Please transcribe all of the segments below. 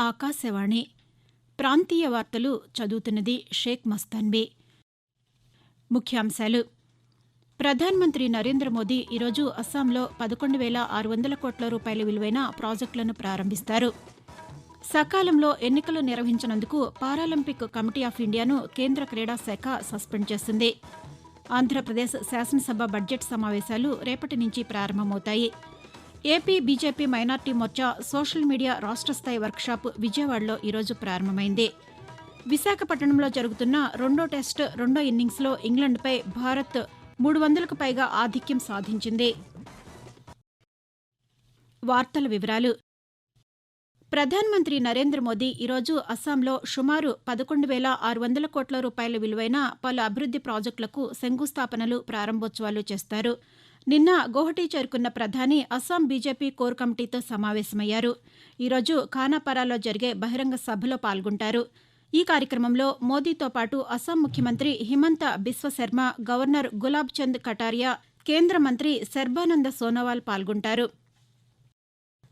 ఆకాశవాణి. ప్రాంతీయ వార్తలు చదువుతున్నది షేక్ మస్తాన్బీ. ముఖ్యాంశాలు. ప్రధానమంత్రి నరేంద్ర మోదీ ఈరోజు అస్సాంలో పదకొండు వేల ఆరు వందల కోట్ల రూపాయల విలువైన ప్రాజెక్టులను ప్రారంభిస్తారు. సకాలంలో ఎన్నికలు నిర్వహించినందుకు పారాలింపిక్ కమిటీ ఆఫ్ ఇండియాను కేంద్ర క్రీడా శాఖ సస్పెండ్ చేసింది. ఆంధ్రప్రదేశ్ శాసనసభ బడ్జెట్ సమావేశాలు రేపటి నుంచి ప్రారంభమవుతాయి. AP BJP minority Morcha social media రాష్ట్ర స్థాయి వర్క్షాప్ విజయవాడలో ఈరోజు ప్రారంభమైంది. విశాఖపట్నంలో జరుగుతున్న రెండో టెస్ట్ రెండో ఇన్నింగ్స్లో ఇంగ్లండ్పై భారత్ మూడు వందలకు పైగా ఆధిక్యం సాధించింది. వార్తల వివరాలు. ప్రధానమంత్రి నరేంద్ర మోదీ ఈరోజు అస్సాంలో సుమారు పదకొండు వేల ఆరు వందల కోట్ల రూపాయల విలువైన పలు అభివృద్ది ప్రాజెక్టులకు శంకుస్థాపనలు ప్రారంభోత్సవాలు చేస్తారు. నిన్న గౌహటి చేరుకున్న ప్రధాని అస్సాం బీజేపీ కోర్ కమిటీతో సమావేశమయ్యారు. ఈరోజు ఖానాపారాలో జరిగే బహిరంగ సభలో పాల్గొంటారు. ఈ కార్యక్రమంలో మోదీతో పాటు అస్సాం ముఖ్యమంత్రి హిమంత బిశ్వశర్మ గవర్నర్ గులాబ్ చంద్ కటారియా కేంద్ర మంత్రి సర్బానంద సోనోవాల్ పాల్గొంటారు.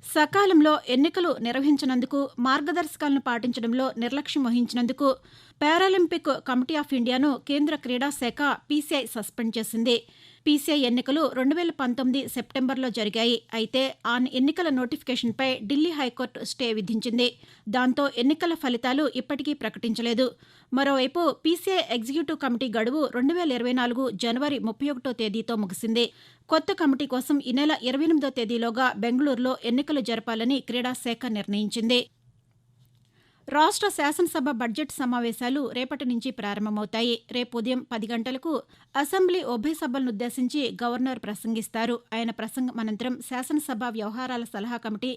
సకాలంలో ఎన్నికలు నిర్వహించినందుకు మార్గదర్శకాలను పాటించడంలో నిర్లక్ష్యం వహించినందుకు పారాలింపిక్ కమిటీ ఆఫ్ ఇండియాను కేంద్ర క్రీడా శాఖ పీసీఐ సస్పెండ్ చేసింది. పీసీఐ ఎన్నికలు రెండు వేల పంతొమ్మిది సెప్టెంబర్లో జరిగాయి. అయితే ఆ ఎన్నికల నోటిఫికేషన్పై ఢిల్లీ హైకోర్టు స్టే విధించింది. దాంతో ఎన్నికల ఫలితాలు ఇప్పటికీ ప్రకటించలేదు. మరోవైపు పీసీఐ ఎగ్జిక్యూటివ్ కమిటీ గడువు రెండు వేల ఇరవై నాలుగు జనవరి ముప్పై ఒకటో తేదీతో ముగిసింది. కొత్త కమిటీ కోసం ఈ నెల ఇరవై ఎనిమిదో తేదీలోగా బెంగళూరులో ఎన్నికలు జరపాలని క్రీడాశాఖ నిర్ణయించింది. రాష్ట్ర శాసనసభ బడ్జెట్ సమావేశాలు రేపటి నుంచి ప్రారంభమవుతాయి. రేపు ఉదయం పది గంటలకు అసెంబ్లీ ఉభయ సభలనుద్దేశించి గవర్నర్ ప్రసంగిస్తారు. ఆయన ప్రసంగం అనంతరం శాసనసభ వ్యవహారాల సలహా కమిటీ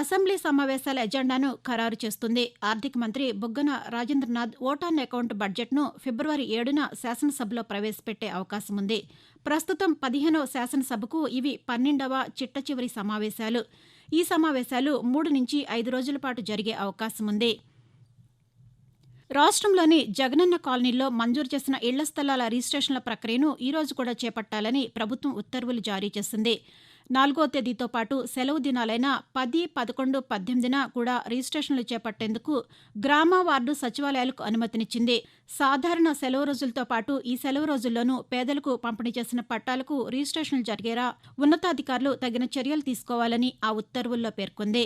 అసెంబ్లీ సమావేశాల ఎజెండాను ఖరారు చేస్తుంది. ఆర్థిక మంత్రి బుగ్గన రాజేంద్రనాథ్ ఓటాన్ అకౌంట్ బడ్జెట్ను ఫిబ్రవరి ఏడున శాసనసభలో ప్రవేశపెట్టే అవకాశం ఉంది. ప్రస్తుతం పదిహేనవ శాసనసభకు ఇవి పన్నెండవ చిట్ట చివరి సమావేశాలు. ఈ సమావేశాలు మూడు నుంచి ఐదు రోజుల పాటు జరిగే అవకాశం ఉంది. రాష్ట్రంలోని జగనన్న కాలనీల్లో మంజూరు చేసిన ఇళ్ళ స్థలాల రిజిస్ట్రేషన్ల ప్రక్రియను ఈ రోజు కూడా చేపట్టాలని ప్రభుత్వం ఉత్తర్వులు జారీ చేసింది. నాలుగో తేదీతో పాటు సెలవు దినాలైన పది పదకొండు పద్దెనిమిదిన కూడా రిజిస్ట్రేషన్లు చేపట్టేందుకు గ్రామ వార్డు సచివాలయాలకు అనుమతినిచ్చింది. సాధారణ సెలవు రోజులతో పాటు ఈ సెలవు రోజుల్లోనూ పేదలకు పంపిణీ చేసిన పట్టాలకు రిజిస్ట్రేషన్లు జరిగేలా ఉన్నతాధికారులు తగిన చర్యలు తీసుకోవాలని ఆ ఉత్తర్వుల్లో పేర్కొంది.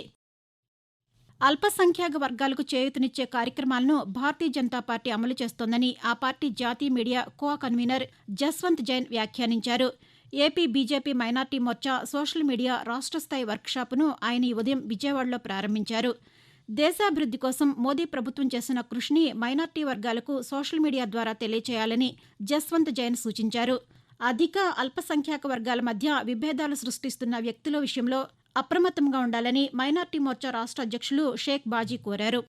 అల్పసంఖ్యాక వర్గాలకు చేయూతనిచ్చే కార్యక్రమాలను భారతీయ జనతా పార్టీ అమలు చేస్తోందని ఆ పార్టీ జాతీయ media co convener Jaswant Jain వ్యాఖ్యానించారు. AP BJP minority Morcha social media రాష్ట్ర స్థాయి ఆయన ఈ ఉదయం విజయవాడలో ప్రారంభించారు. దేశాభివృద్ది కోసం మోదీ ప్రభుత్వం చేసిన కృషిని మైనార్టీ వర్గాలకు సోషల్ మీడియా ద్వారా తెలియచేయాలని జస్వంత్ జైన్ సూచించారు. అధిక అల్పసంఖ్యాక వర్గాల మధ్య విభేదాలు సృష్టిస్తున్న వ్యక్తుల విషయంలో అప్రమత్తంగా ఉండాలని మైనార్టీ మోర్చా రాష్ట అధ్యక్షులు షేక్ బాజీ కోరారు.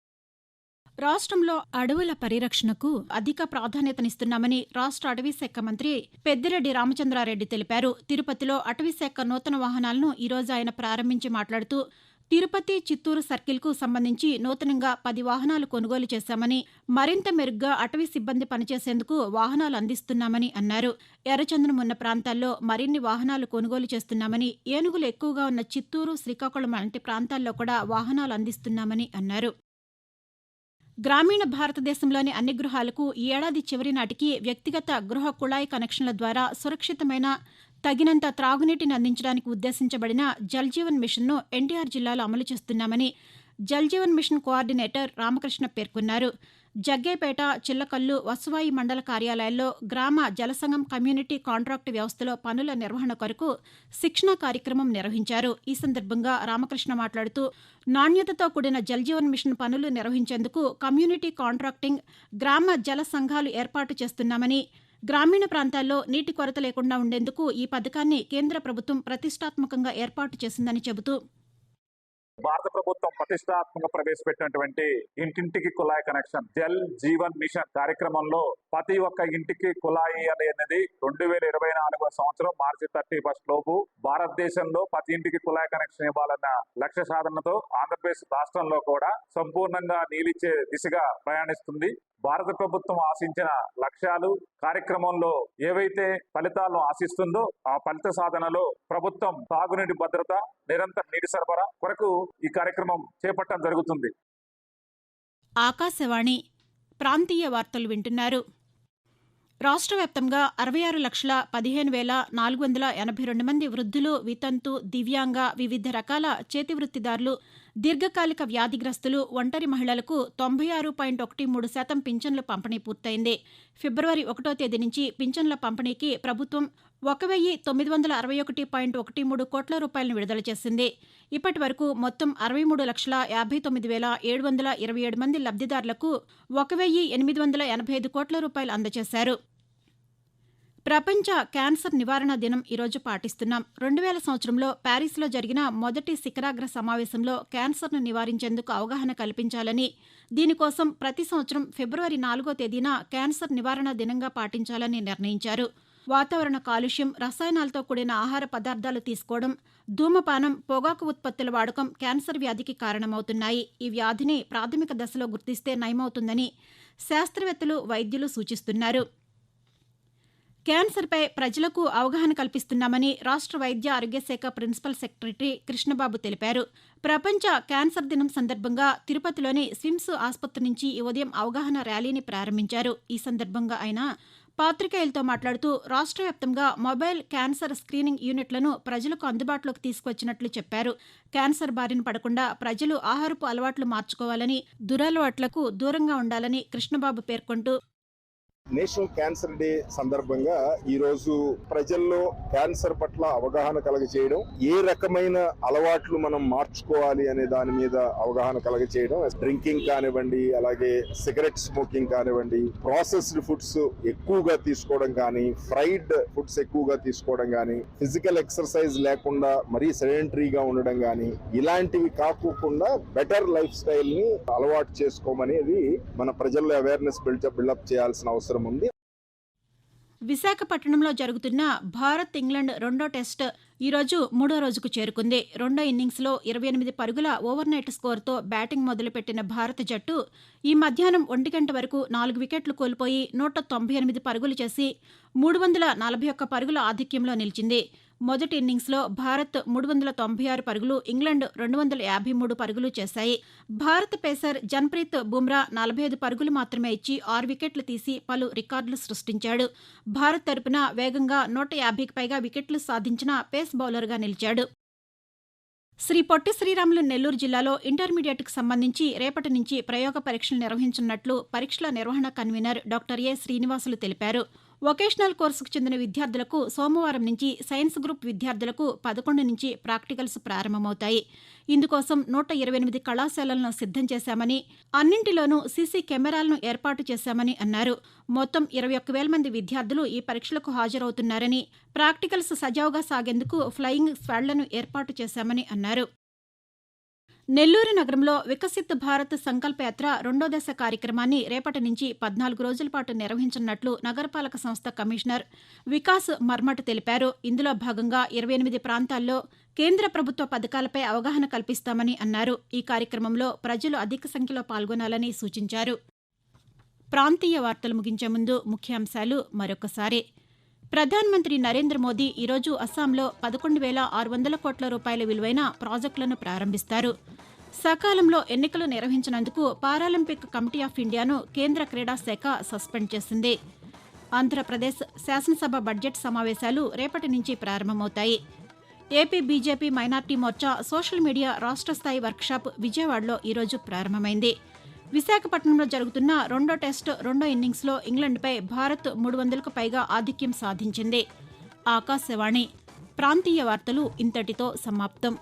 రాష్ట్రంలో అడవుల పరిరక్షణకు అధిక ప్రాధాన్యతనిస్తున్నామని రాష్ట్ర అటవీ శాఖ మంత్రి పెద్దిరెడ్డి రామచంద్రారెడ్డి తెలిపారు. తిరుపతిలో అటవీశాఖ నూతన వాహనాలను ఈరోజు ఆయన ప్రారంభించి మాట్లాడుతూ తిరుపతి చిత్తూరు సర్కిల్కు సంబంధించి నూతనంగా పది వాహనాలు కొనుగోలు చేశామని మరింత మెరుగ్గా అటవీ సిబ్బంది పనిచేసేందుకు వాహనాలు అందిస్తున్నామని అన్నారు. ఎర్రచందనం ఉన్న ప్రాంతాల్లో మరిన్ని వాహనాలు కొనుగోలు చేస్తున్నామని ఏనుగులు ఎక్కువగా ఉన్న చిత్తూరు శ్రీకాకుళం లాంటి ప్రాంతాల్లో కూడా వాహనాలు అందిస్తున్నామని అన్నారు. గ్రామీణ భారతదేశంలోని అన్ని గృహాలకు ఈ ఏడాది చివరి నాటికి వ్యక్తిగత గృహ కుళాయి కనెక్షన్ల ద్వారా సురక్షితమైన తగినంత త్రాగునీటిని అందించడానికి ఉద్దేశించబడిన జల్జీవన్ మిషన్ను ఎన్టీఆర్ జిల్లాలో అమలు చేస్తున్నామని జల్జీవన్ మిషన్ కోఆర్డినేటర్ రామకృష్ణ పేర్కొన్నారు. జగ్గేపేట చిల్లకల్లు వసువాయి మండల కార్యాలయాల్లో గ్రామ జలసంఘం కమ్యూనిటీ కాంట్రాక్టు వ్యవస్థలో పనుల నిర్వహణ కొరకు శిక్షణ కార్యక్రమం నిర్వహించారు. ఈ సందర్భంగా రామకృష్ణ మాట్లాడుతూ నాణ్యతతో కూడిన జల్జీవన్ మిషన్ పనులు నిర్వహించేందుకు కమ్యూనిటీ కాంట్రాక్టింగ్ గ్రామ జల సంఘాలు ఏర్పాటు చేస్తున్నామని గ్రామీణ ప్రాంతాల్లో నీటి కొరత లేకుండా ఉండేందుకు ఈ పథకాన్ని కేంద్ర ప్రభుత్వం ప్రతిష్టాత్మకంగా ఏర్పాటు చేసిందని చెబుతూ భారత ప్రభుత్వం ప్రతిష్టాత్మక ప్రవేశపెట్టినటువంటి ఇంటింటికి కుళాయి కనెక్షన్ జల్ జీవన్ మిషన్ కార్యక్రమంలో ప్రతి ఒక్క ఇంటికి కుళాయి అనేది రెండు వేల ఇరవై నాలుగవ సంవత్సరం మార్చి థర్టీ ఫస్ట్ లోపు భారతదేశంలో ప్రతి ఇంటికి కుళాయి కనెక్షన్ ఇవ్వాలన్న లక్ష్య సాధనతో ఆంధ్రప్రదేశ్ రాష్ట్రంలో కూడా సంపూర్ణంగా నీలిచ్చే దిశగా ప్రయాణిస్తుంది. భారత ప్రభుత్వం ఆశించిన లక్ష్యాలు కార్యక్రమంలో ఏవైతే ఫలితాలను ఆశిస్తుందో ఆ ఫలిత సాధనలో ప్రభుత్వం తాగునీటి భద్రత నిరంతర నీటి సరఫరా కొరకు ఈ కార్యక్రమం చేపట్టడం జరుగుతుంది. ఆకాశవాణి ప్రాంతీయ వార్తలు వింటున్నారు. రాష్ట్ర వ్యాప్తంగా అరవై ఆరు లక్షల పదిహేను వేల నాలుగు వందల ఎనభై రెండు మంది వృద్ధులు వితంతు దివ్యాంగ వివిధ రకాల చేతివృత్తిదారులు దీర్ఘకాలిక వ్యాధిగ్రస్తులు ఒంటరి మహిళలకు తొంభై ఆరు పాయింట్ ఒకటి మూడు శాతం పింఛన్ల పంపిణీ పూర్తయింది. ఫిబ్రవరి ఒకటో తేదీ నుంచి పింఛన్ల పంపిణీకి ప్రభుత్వం ఒక వెయ్యి తొమ్మిది వందల అరవై ఒకటి పాయింట్ ఒకటి మూడు కోట్ల రూపాయలను విడుదల చేసింది. ఇప్పటి వరకు మొత్తం అరవై మూడు లక్షల యాభై తొమ్మిది వేల ఏడు వందల ఇరవై ఏడు మంది లబ్దిదారులకు ఒక వెయ్యి ఎనిమిది వందల ఎనభై ఐదు కోట్ల రూపాయలు అందజేశారు. ప్రపంచ క్యాన్సర్ నివారణ దినం ఈరోజు పాటిస్తున్నాం. రెండు వేల సంవత్సరంలో ప్యారిస్లో జరిగిన మొదటి శిఖరాగ్ర సమావేశంలో క్యాన్సర్ను నివారించేందుకు అవగాహన కల్పించాలని దీనికోసం ప్రతి సంవత్సరం ఫిబ్రవరి నాలుగో తేదీన క్యాన్సర్ నివారణ దినంగా పాటించాలని నిర్ణయించారు. వాతావరణ కాలుష్యం రసాయనాలతో కూడిన ఆహార పదార్థాలు తీసుకోవడం ధూమపానం పొగాకు ఉత్పత్తుల వాడకం క్యాన్సర్ వ్యాధికి కారణమవుతున్నాయి. ఈ వ్యాధిని ప్రాథమిక దశలో గుర్తిస్తే నయమవుతుందని శాస్త్రవేత్తలు వైద్యులు సూచిస్తున్నారు. క్యాన్సర్పై ప్రజలకు అవగాహన కల్పిస్తున్నామని రాష్ట్ర వైద్య ఆరోగ్య శాఖ ప్రిన్సిపల్ సెక్రటరీ కృష్ణబాబు తెలిపారు. ప్రపంచ క్యాన్సర్ దినం సందర్భంగా తిరుపతిలోని స్విమ్స్ ఆసుపత్రి నుంచి ఈ ఉదయం అవగాహన ర్యాలీని ప్రారంభించారు. ఈ సందర్భంగా ఆయన పాతికేయులతో మాట్లాడుతూ రాష్ట్ర వ్యాప్తంగా మొబైల్ క్యాన్సర్ స్క్రీనింగ్ యూనిట్లను ప్రజలకు అందుబాటులోకి తీసుకొచ్చినట్లు చెప్పారు. క్యాన్సర్ బారిన పడకుండా ప్రజలు ఆహారపు అలవాట్లు మార్చుకోవాలని దురలవాట్లకు దూరంగా ఉండాలని కృష్ణబాబు పేర్కొంటూ నేషనల్ క్యాన్సర్ డే సందర్భంగా ఈ రోజు ప్రజల్లో క్యాన్సర్ పట్ల అవగాహన కలగ చేయడం ఏ రకమైన అలవాట్లు మనం మార్చుకోవాలి అనే దాని మీద అవగాహన కలగ చేయడం డ్రింకింగ్ కానివ్వండి అలాగే సిగరెట్ స్మోకింగ్ కానివ్వండి ప్రాసెస్డ్ ఫుడ్స్ ఎక్కువగా తీసుకోవడం కానీ ఫ్రైడ్ ఫుడ్స్ ఎక్కువగా తీసుకోవడం కానీ ఫిజికల్ ఎక్సర్సైజ్ లేకుండా మరీ సెడెంటరీగా ఉండడం కానీ ఇలాంటివి కాకోకుండా బెటర్ లైఫ్ స్టైల్ని అలవాటు చేసుకోమనేది మన ప్రజల్లో అవేర్నెస్ బిల్డప్ బిల్డప్ చేయాల్సిన అవసరం ఉంది. విశాఖపట్నంలో జరుగుతున్న భారత్ ఇంగ్లాండ్ రెండో టెస్ట్ ఈరోజు మూడో రోజుకు చేరుకుంది. రెండో ఇన్నింగ్స్లో ఇరవై ఎనిమిది పరుగుల ఓవర్నైట్ స్కోర్తో బ్యాటింగ్ మొదలుపెట్టిన భారత జట్టు ఈ మధ్యాహ్నం ఒంటి గంట వరకు నాలుగు వికెట్లు కోల్పోయి నూట తొంభై ఎనిమిది పరుగులు చేసి మూడు వందల నలభై ఒక్క పరుగుల ఆధిక్యంలో నిలిచింది. మొదటి ఇన్నింగ్స్లో భారత్ మూడు వందల తొంభై ఆరు పరుగులు ఇంగ్లాండ్ రెండు వందల యాభై మూడు పరుగులు చేశాయి. భారత పేసర్ జన్ప్రీత్ బుమ్రా నలభై ఐదు పరుగులు మాత్రమే ఇచ్చి ఆరు వికెట్లు తీసి పలు రికార్డులు సృష్టించాడు. భారత్ తరపున వేగంగా నూట యాభైకి పైగా వికెట్లు సాధించిన పేస్ బౌలర్గా నిలిచాడు. శ్రీ పొట్టి శ్రీరాములు నెల్లూరు జిల్లాలో ఇంటర్మీడియట్కు సంబంధించి రేపటి నుంచి ప్రయోగ పరీక్షలు నిర్వహించనున్నట్లు పరీక్షల నిర్వహణ కన్వీనర్ డాక్టర్ ఏ శ్రీనివాసులు తెలిపారు. వొకేషనల్ కోర్సుకు చెందిన విద్యార్థులకు సోమవారం నుంచి సైన్స్ గ్రూప్ విద్యార్థులకు పదకొండు నుంచి ప్రాక్టికల్స్ ప్రారంభమవుతాయి. ఇందుకోసం నూట ఇరవై ఎనిమిది కళాశాలలను సిద్ధం చేశామని అన్నింటిలోనూ సీసీ కెమెరాలను ఏర్పాటు చేశామని అన్నారు. మొత్తం ఇరవై ఒక్క వేల మంది విద్యార్థులు ఈ పరీక్షలకు హాజరవుతున్నారని ప్రాక్టికల్స్ సజావుగా సాగేందుకు ఫ్లయింగ్ స్వాడ్లను ఏర్పాటు చేశామని అన్నారు. నెల్లూరు నగరంలో వికసిత్ భారత్ సంకల్పయాత్ర రెండో దశ కార్యక్రమాన్ని రేపటి నుంచి పద్నాలుగు రోజుల పాటు నిర్వహించనున్నట్లు నగరపాలక సంస్థ కమిషనర్ వికాస్ మర్మట్ తెలిపారు. ఇందులో భాగంగా ఇరవై ఎనిమిది ప్రాంతాల్లో కేంద్ర ప్రభుత్వ పథకాలపై అవగాహన కల్పిస్తామని అన్నారు. ఈ కార్యక్రమంలో ప్రజలు అధిక సంఖ్యలో పాల్గొనాలని సూచించారు. ప్రాంతీయ వార్తలు ముగించే ముందు ముఖ్యాంశాలు మరొకసారి. ప్రధానమంత్రి నరేంద్ర మోదీ ఈరోజు అస్సాంలో పదకొండు వేల ఆరు వందల కోట్ల రూపాయల విలువైన ప్రాజెక్టులను ప్రారంభిస్తారు. సకాలంలో ఎన్నికలు నిర్వహించినందుకు పారాలింపిక్ కమిటీ ఆఫ్ ఇండియాను కేంద్ర క్రీడా శాఖ సస్పెండ్ చేసింది. ఆంధ్రప్రదేశ్ శాసనసభ బడ్జెట్ సమావేశాలు రేపటి నుంచి ప్రారంభమవుతాయి. AP BJP minority Morcha social media రాష్ట్ర స్థాయి వర్క్షాప్ విజయవాడలో ఈరోజు ప్రారంభమైంది. విశాఖపట్నంలో జరుగుతున్న రెండో టెస్ట్ రెండో ఇన్నింగ్స్లో ఇంగ్లండ్పై భారత్ మూడు వందలకు పైగా ఆధిక్యం సాధించింది. ఆకాశవాణి ప్రాంతీయ వార్తలు ఇంతటితో సమాప్తం.